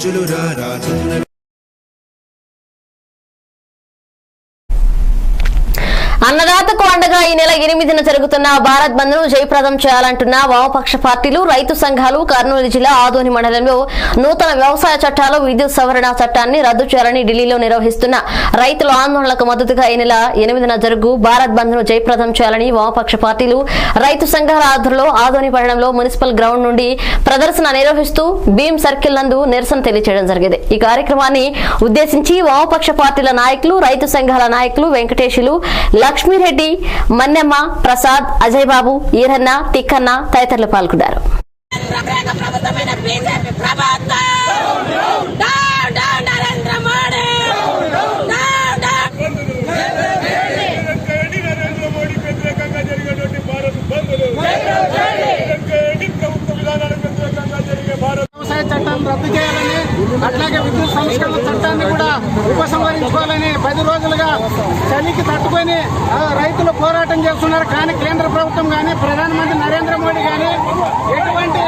చులురా రాజుల అన్నదాతకు అండగా ఈ నెల ఎనిమిదిన జరుగుతున్న భారత్ బంద్ను జయప్రదం చేయాలంటున్న వామపక్ష పార్టీలు రైతు సంఘాలు కర్నూలు జిల్లా ఆదోని మండలంలో నూతన వ్యవసాయ చట్టాలు విద్యుత్ సవరణ చట్టాన్ని రద్దు చేయాలని ఢిల్లీలో నిర్వహిస్తున్న రైతుల ఆందోళనకు మద్దతుగా ఈ నెల ఎనిమిదిన జరుగు భారత్ బంద్ను జయప్రదం చేయాలని వామపక్ష పార్టీలు రైతు సంఘాల ఆధ్వర్యంలో ఆదోని పట్టణంలో మున్సిపల్ గ్రౌండ్ నుండి ప్రదర్శన నిర్వహిస్తూ భీమ్ సర్కిల్ నందు నిరసన తెలియజేయడం జరిగింది. ఈ కార్యక్రమాన్ని ఉద్దేశించి వామపక్ష పార్టీల నాయకులు రైతు సంఘాల నాయకులు వెంకటేశులు లక్ష్మీరెడ్డి మన్నెమ్మ ప్రసాద్ అజయ్ బాబు ఈరన్న తిక్కన్న తదితరులు పాల్గొన్నారు. చట్టం రద్దు బీజేపీ ఉపసంహరించుకోవాలని పది రోజులుగా చలికి తట్టుకొని రైతులు పోరాటం చేస్తున్నారు. కానీ కేంద్ర ప్రభుత్వం కానీ ప్రధానమంత్రి నరేంద్ర మోడీ కానీ ఎటువంటి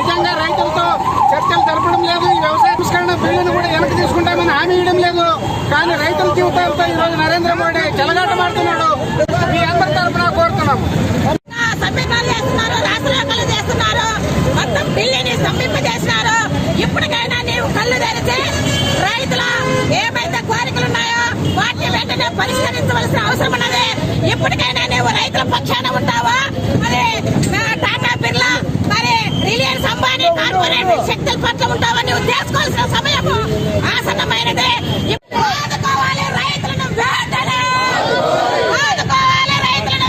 నిజంగా రైతులతో చర్చలు జరపడం లేదు. ఈ వ్యవసాయ సంస్కరణ బిల్లును కూడా వెనక్కి తీసుకుంటామని హామీ ఇవ్వడం లేదు. కానీ రైతుల జీవితాలతో ఈరోజు నరేంద్ర మోడీ చెలగాటమాడుతున్నాడు మీ అందరి తరఫున కోరుతున్నాము. చేస్తున్నారు మొత్తం ఢిల్లీని సమీపజేసినారు ఇప్పటికైనా నీవు కళ్ళు తెరిచి రైతుల ఏమైతే కోరికలు ఉన్నాయో వాటిని వెంటనే పరిష్కరించవలసిన అవసరం ఉన్నది. ఇప్పటికైనా నువ్వు రైతుల పక్షాన ఉంటావా? మరి టాటా బిర్లా మరి రిలయన్స్ అంబానీ కార్పొరేట్ శక్తుల పట్ల ఉంటావా? నువ్వు చేసుకోవాల్సిన సమయం ఆసన్నమైనది. Get రైతులను వెంటనే. ఆదుకోవాలి రైతులను